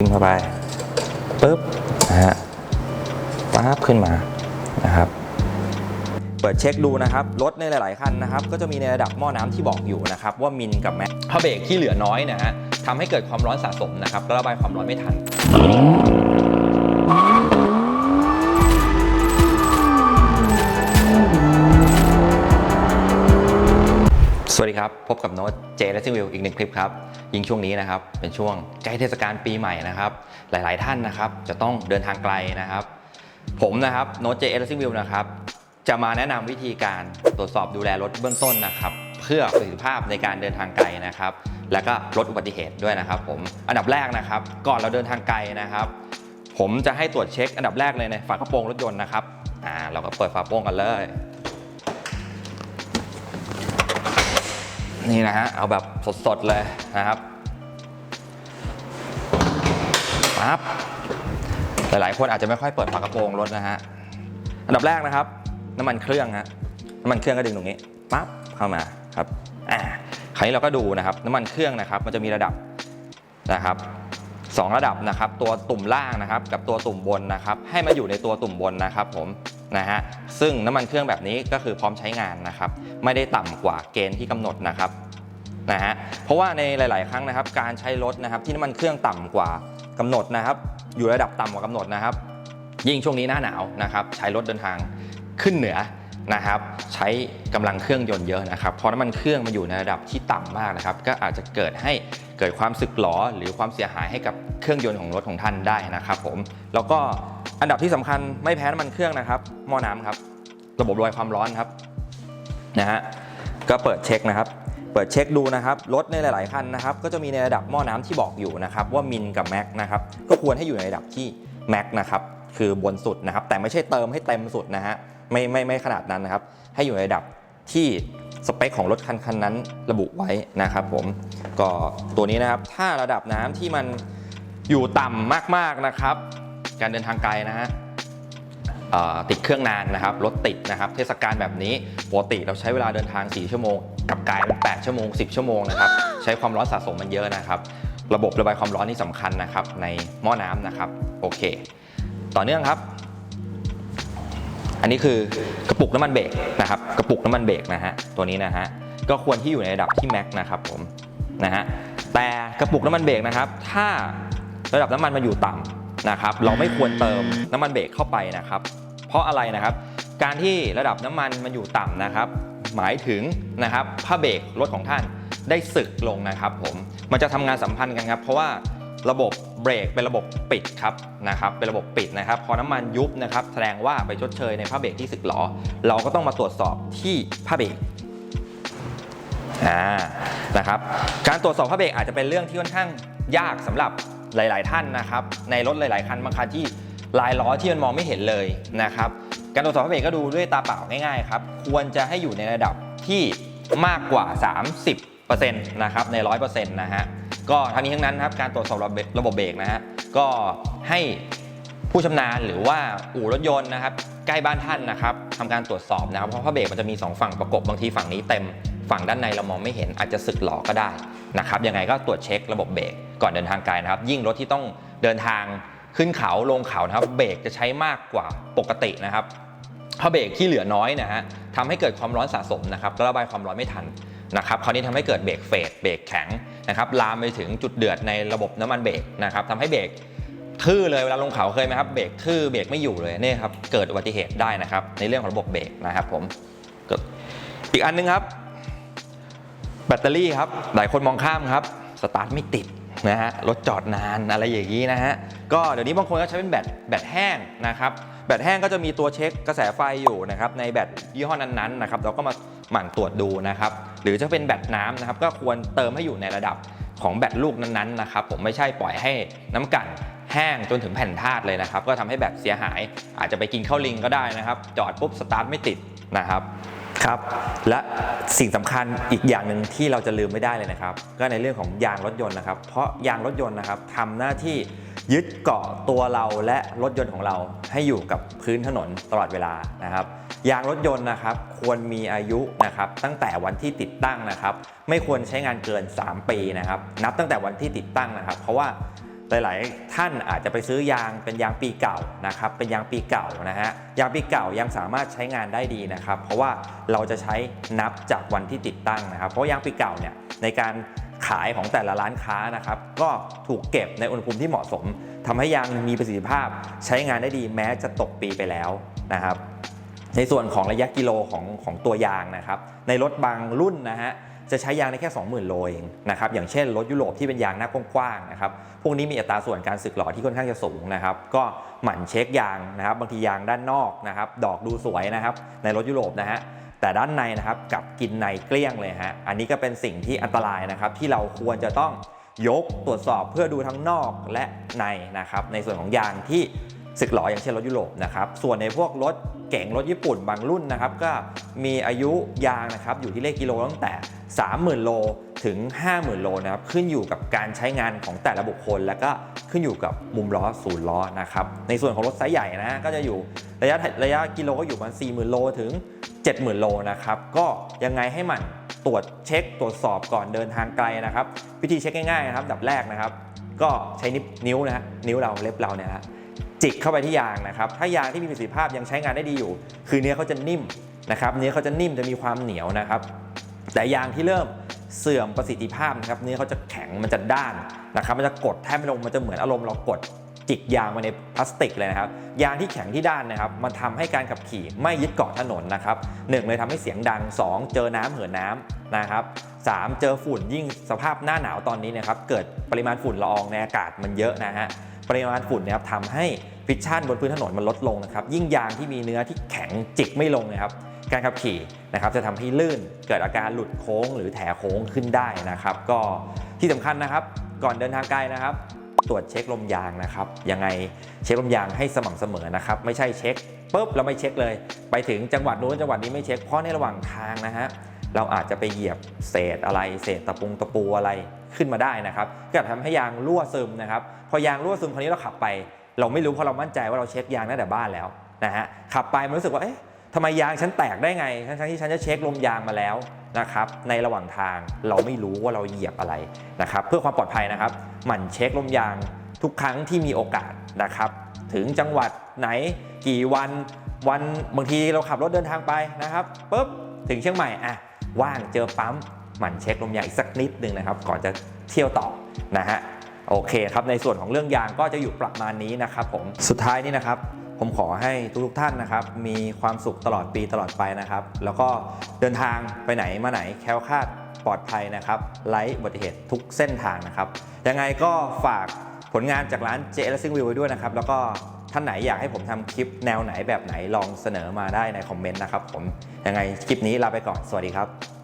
ดึงเข้าไปปุ๊บนะฮะปั๊บขึ้นมานะครับเปิดเช็คดูนะครับรถในหลาย ๆ คันนะครับก็จะมีในระดับหม้อน้ำที่บอกอยู่นะครับว่ามินกับแม็กผ้าเบรกที่เหลือน้อยนะฮะทำให้เกิดความร้อนสะสมนะครับและระบายความร้อนไม่ทัน สวัสดีครับ พบกับโน้ต เจและซิวิวอีกหนึ่งคลิปครับยิ่งช่วงนี้นะครับเป็นช่วงใกล้เทศกาลปีใหม่นะครับหลาย ๆ ท่านนะครับจะต้องเดินทางไกลนะครับ ผมนะครับโน้ตเจและซิวิวนะครับจะมาแนะนำวิธีการตรวจสอบดูแลรถเบื้องต้นนะครับเพื่อประสิทธิภาพในการเดินทางไกลนะครับ และก็ลดอุบัติเหตุด้วยนะครับ ผมอันดับแรกนะครับ ก่อนเราเดินทางไกลนะครับ ผมจะให้ตรวจเช็คอันดับแรกเลยในฝากระโปรงรถยนต์นะครับอ่าเราก็เปิดฝากระโปรงกันเลย นี่นะฮะ เอาแบบสดๆเลยนะครับปั๊บหลายๆคนอาจจะไม่ค่อยเปิดฝากระโปรงรถนะฮะ อันดับแรกนะครับ น้ำมันเครื่องฮะ น้ำมันเครื่องก็ดึงตรงนี้ปั๊บเข้ามาครับ อ่า คราวนี้เราก็ดูนะครับ น้ำมันเครื่องนะครับ มันจะมีระดับนะครับสองระดับนะครับ ตัวตุ่มล่างนะครับ กับตัวตุ่มบนนะครับ ให้มาอยู่ในตัวตุ่มบนนะครับ ผมนะฮะ ซึ่งน้ำมันเครื่องแบบนี้ก็คือพร้อมใช้งานนะครับ ไม่ได้ต่ำกว่าเกณฑ์ที่กำหนดนะครับ นะฮะเพราะว่าในหลาย ๆ ครั้งนะครับ การใช้รถนะครับที่น้ำมันเครื่องต่ำกว่ากำหนดนะครับ อยู่ระดับต่ำกว่ากำหนดนะครับ ยิ่งช่วงนี้หน้าหนาวนะครับ ใช้รถเดินทางขึ้นเหนือนะครับใช้กำลังเครื่องยนต์เยอะนะครับเพราะน้ำมันเครื่องมาอยู่ในระดับที่ต่ำมากนะครับ ก็อาจจะเกิดให้เกิดความสึกหรอหรือความเสียหายให้กับเครื่องยนต์ของรถของท่านได้นะครับผมแล้วก็อันดับที่สำคัญไม่แพ้น้ำมันเครื่องนะครับหม้อน้ำครับ ระบบระบายความร้อนครับนะฮะก็เปิดเช็คนะครับ เปิดเช็คดูนะครับรถในหลาย ๆ คันนะครับก็จะมีในระดับหม้อน้ำที่บอกอยู่นะครับว่ามินกับแม็กนะครับก็ควรให้อยู่ในระดับที่แม็กนะครับคือบนสุดนะครับแต่ไม่ใช่เติมให้เต็มสุดนะฮะไม่ไม่ไม่ขนาดนั้นนะครับให้อยู่ในระดับที่สเปคของรถคันคันนั้นระบุไว้นะครับผมก็ตัวนี้นะครับถ้าระดับน้ำที่มันอยู่ต่ำมากๆนะครับ การเดินทางไกลนะฮะ ติดเครื่องนานนะครับรถติดนะครับเทศกาลแบบนี้ปกติเราใช้เวลาเดินทาง 4 ชั่วโมงกับกลายเป็น 8 ชั่วโมง 10 ชั่วโมงนะครับใช้ความร้อนสะสมมันเยอะนะครับ ระบบระบายความร้อนนี่สำคัญนะครับในหม้อน้ำนะครับโอเค ต่อเนื่องครับ อันนี้คือกระปุกน้ำมันเบรกนะครับกระปุกน้ำมันเบรกนะฮะตัวนี้นะฮะก็ควรที่อยู่ในระดับที่แม็กนะครับผมนะฮะแต่กระปุกน้ำมันเบรกนะครับ ถ้าระดับน้ำมันมันอยู่ต่ำนะครับ เราไม่ควรเติมน้ำมันเบรกเข้าไปนะครับ เพราะอะไรนะครับ การที่ระดับน้ำมันมันอยู่ต่ำนะครับ หมายถึงนะครับผ้าเบรกรถของท่านได้สึกลงนะครับผมมันจะทำงานสัมพันธ์กันครับ เพราะว่าระบบเบรกเป็นระบบปิดครับนะครับ เป็นระบบปิดนะครับ พอน้ำมันยุบนะครับ แสดงว่าไปชดเชยในผ้าเบรกที่สึกหรอเราก็ต้องมาตรวจสอบที่ผ้าเบรกอ่านะครับการตรวจสอบผ้าเบรกอาจจะเป็นเรื่องที่ค่อนข้างยากสำหรับหลาย ๆ ท่านนะครับ ในรถหลาย ๆ คันบางคันที่ ลายล้อที่มันมองไม่เห็นเลยนะครับการตรวจสอบผ้าเบรกก็ดูด้วยตาเปล่าง่ายๆครับควรจะให้อยู่ในระดับที่มากกว่า 30%นะครับใน 100%นะฮะก็ทั้งนี้ทั้งนั้นครับการตรวจสอบระบบระบบเบรกนะฮะก็ให้ผู้ชำนาญหรือว่าอู่รถยนต์นะครับใกล้บ้านท่านนะครับทำการตรวจสอบนะครับเพราะผ้าเบรกมันจะมี 2 ฝั่งประกบบางทีฝั่งนี้เต็มฝั่งด้านในเรามองไม่เห็นอาจจะสึกหลอก็ได้นะครับยังไงก็ตรวจเช็คระบบเบรกก่อนเดินทางไกลนะครับ ยิ่งรถที่ต้องเดินทาง ขึ้นเขาลงเขานะครับเบรกจะใช้มากกว่าปกตินะครับเพราะเบรกที่เหลือน้อยนะฮะทำให้เกิดความร้อนสะสมนะครับและระบายความร้อนไม่ทันนะครับคราวนี้ทำให้เกิดเบรกเฟดเบรกแข็งนะครับลามไปถึงจุดเดือดในระบบน้ำมันเบรกนะครับทำให้เบรกทื่อเลยเวลาลงเขาเคยไหมครับเบรกทื่อเบรกไม่อยู่เลยนี่ครับเกิดอุบัติเหตุได้นะครับในเรื่องของระบบเบรกนะครับผมอีกอันนึงครับ แบตเตอรี่ครับหลายคนมองข้ามครับสตาร์ทไม่ติด นะฮะรถจอดนานอะไรอย่างนี้นะฮะก็เดี๋ยวนี้บางคนก็ใช้เป็นแบตแบตแห้งนะครับแบตแห้งก็จะมีตัวเช็คกระแสไฟอยู่นะครับในแบตยี่ห้อนั้นๆนะครับเราก็มาหมั่นตรวจดูนะครับหรือจะเป็นแบตน้ำนะครับก็ควรเติมให้อยู่ในระดับของแบตลูกนั้นๆนะครับผมไม่ใช่ปล่อยให้น้ำกันแห้งจนถึงแผ่นธาตุเลยนะครับก็ทำให้แบตเสียหาย อาจจะไปกินข้าวลิงก็ได้นะครับ จอดปุ๊บสตาร์ทไม่ติดนะครับ ครับและสิ่งสำคัญอีกอย่างหนึ่งที่เราจะลืมไม่ได้เลยนะครับ ก็ในเรื่องของยางรถยนต์นะครับ เพราะยางรถยนต์นะครับทำหน้าที่ยึดเกาะตัวเราและรถยนต์ของเราให้อยู่กับพื้นถนนตลอดเวลานะครับ ยางรถยนต์นะครับ ควรมีอายุนะครับตั้งแต่วันที่ติดตั้งนะครับ ไม่ควรใช้งานเกิน 3 ปีนะครับ นับตั้งแต่วันที่ติดตั้งนะครับ เพราะว่า หลายๆ ท่านอาจจะไปซื้อยางเป็นยางปีเก่านะครับเป็นยางปีเก่านะฮะยางปีเก่ายังสามารถใช้งานได้ดีนะครับเพราะว่าเราจะใช้นับจากวันที่ติดตั้งนะครับเพราะยางปีเก่าเนี่ยในการขายของแต่ละร้านค้านะครับก็ถูกเก็บในอุณหภูมิที่เหมาะสมทำให้ยางมีประสิทธิภาพใช้งานได้ดีแม้จะตกปีไปแล้วนะครับในส่วนของระยะกิโลของของตัวยางนะครับในรถบางรุ่นนะฮะ จะใช้ยางได้แค่ 20,000 โลเองนะครับอย่างเช่นรถยุโรปที่เป็นยางหน้ากว้างๆนะครับพวกนี้มีอัตราส่วนการสึกหรอที่ค่อนข้างจะสูงนะครับก็หมั่นเช็คยางนะครับบางทียางด้านนอกนะครับดอกดูสวยนะครับในรถยุโรปนะฮะแต่ด้านในนะครับกับกินในเกลี้ยงเลยฮะอันนี้ก็เป็นสิ่งที่อันตรายนะครับที่เราควรจะต้องยกตรวจสอบเพื่อดูทั้งนอกและในนะครับในส่วนของยางที่สึกหรออย่างเช่นรถยุโรปนะครับส่วนในพวกรถเก๋งรถญี่ปุ่นบางรุ่นนะครับก็มีอายุยางนะครับอยู่ที่เลขกิโลตั้งแต่ 30,000 โลถึง 50,000 โลนะครับขึ้นอยู่กับการใช้งานของแต่ละบุคคล แล้วก็ขึ้นอยู่กับมุมล้อศูนย์ล้อนะครับในส่วนของรถไซส์ใหญ่นะก็จะอยู่ระยะระยะกิโลก็อยู่ประมาณ40,000 โลถึง 70,000 โลนะครับก็ยังไงให้มันตรวจเช็คตรวจสอบก่อนเดินทางไกลนะครับ วิธีเช็คง่ายๆนะครับดับแรกนะครับ ก็ใช้นิ้วนิ้วนะฮะนิ้วเราเล็บเราเนี่ยฮะจิกเข้าไปที่ยางนะครับ ถ้ายางที่มีประสิทธิภาพยังใช้งานได้ดีอยู่ คือเนื้อเขาจะนิ่มนะครับ เนื้อเขาจะนิ่มจะมีความเหนียวนะครับ แต่ยางที่เริ่มเสื่อมประสิทธิภาพนะครับเนื้อเขาจะแข็งมันจะด้านนะครับ มันจะกดแทบไม่ลงมันจะเหมือนอารมณ์เรากดจิกยางมาในพลาสติกเลยนะครับยางที่แข็งที่ด้านนะครับ มันทำให้การขับขี่ไม่ยึดเกาะถนนนะครับหนึ่งเลยทำให้เสียงดังสองเจอน้ำเหินน้ำนะครับสามเจอฝุ่นยิ่งสภาพหน้าหนาวตอนนี้นะครับเกิดปริมาณฝุ่นละอองในอากาศมันเยอะนะฮะปริมาณฝุ่นนะครับทำให้ฟิชชั่นบนพื้นถนนมันลดลงนะครับยิ่งยางที่มีเนื้อที่แข็งจิกไม่ลงนะครับ การขับขี่นะครับจะทำให้ลื่นเกิดอาการหลุดโค้งหรือแถโค้งขึ้นได้นะครับ ก็ที่สำคัญนะครับ ก่อนเดินทางไกลนะครับ ตรวจเช็คลมยางนะครับ ยังไงเช็คลมยางให้สม่ำเสมอนะครับ ไม่ใช่เช็คปุ๊บแล้วไม่เช็คเลย ไปถึงจังหวัดนู้นจังหวัดนี้ไม่เช็คเพราะในระหว่างทางนะฮะเราอาจจะไปเหยียบเศษอะไร เศษตะปุงตะปูอะไรขึ้นมาได้นะครับ ก็อาจทำให้ยางรั่วซึมนะครับ พอยางรั่วซึมคราวนี้เราขับไป เราไม่รู้เพราะเรามั่นใจว่าเราเช็คยางตั้งแต่บ้านแล้วนะฮะขับไปมันรู้สึกว่าเอ๊ะ ทำไมยางฉันแตกได้ไง ทั้งๆที่ฉันจะเช็คลมยางมาแล้วนะครับ ในระหว่างทางเราไม่รู้ว่าเราเหยียบอะไรนะครับ เพื่อความปลอดภัยนะครับ หมั่นเช็คลมยางทุกครั้งที่มีโอกาสนะครับ ถึงจังหวัดไหนกี่วันวันบางทีเราขับรถเดินทางไปนะครับปุ๊บถึงเชียงใหม่อะว่างเจอปั๊มหมั่นเช็คลมยางอีกสักนิดหนึ่งนะครับ ก่อนจะเที่ยวต่อนะฮะโอเคครับในส่วนของเรื่องยางก็จะอยู่ประมาณนี้นะครับผมสุดท้ายนี้นะครับ ผมขอให้ทุกๆท่านนะครับ มีความสุขตลอดปีตลอดไปนะครับ แล้วก็เดินทางไปไหนมาไหนแคล้วคลาดปลอดภัยนะครับไร้อุบัติเหตุทุกเส้นทางนะครับ ยังไงก็ฝากผลงานจากร้าน J Racing View ไว้ด้วยนะครับ แล้วก็ท่านไหนอยากให้ผมทำคลิปแนวไหนแบบไหนลองเสนอมาได้ในคอมเมนต์นะครับผมยังไงคลิปนี้ลาไปก่อนสวัสดีครับ